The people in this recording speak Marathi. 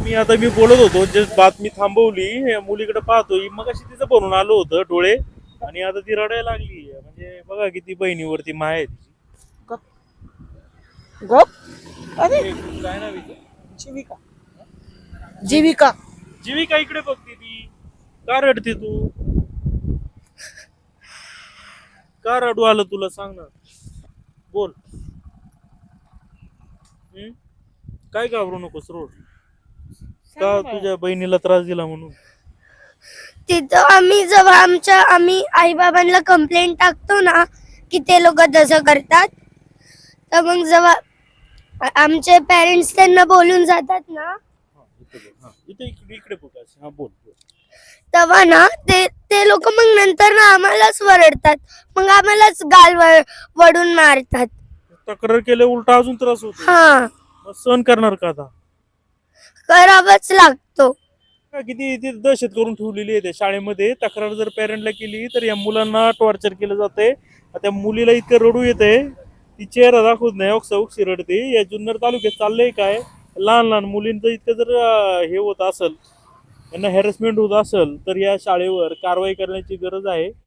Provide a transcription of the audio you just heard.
मी आता मी बोलत होतो जे बातमी थांबवली मुलीकडे पाहतोय मग अशी तिचं बनून आलो होतं डोळे. आणि आता ती रडायला लागली म्हणजे बघा किती बहिणीवरती माय आहे तिची. गप? अरे. हे काय नाव हिचं? जीविका. जीविका. जीविका इकडे बघते ती. का रडते तू? का रडू आलं तुला? सांग ना. बोल. हम्म? काय घाबरू नकोस रोड. का तुझ्या बहिणीला त्रास दिला म्हणून तिथं आम्ही जेव्हा आमच्या आम्ही आई बाबांना कंप्लेंट टाकतो ना की ते लोक तसं करतात तर मग जेव्हा आमचे पेरेंट्स त्यांना बोलून जातात ना हा, इथे बोल. हा, इथे इकडे इकडे बघ असं. हा बोल बोल. तेव्हा ना ते ते लोक मग नंतर ना आम्हालाच वरडतात मग आम्हालाच गाल वडून मारतात तक्रार केल्या उलटा अजून त्रास होतो हा मग सहन करणार का आता करावाच लागतो. का किती दहशत करून ठेवलेली आहे त्या शाळेमध्ये? तक्रार जर पॅरेंटला केली तर या मुलांना टॉर्चर केलं जाते त्या मुलीला इतकं रडू येतंय ती चेहरा दाखवत नाही ओक्सा ओक्सी रडते. या जुन्नर तालुक्यात चाललंय काय? लहान लहान मुलींचं इतकं जर अं, हे होत असेल त्यांना हॅरेसमेंट होत असेल तर या शाळेवर कारवाई करण्याची गरज आहे.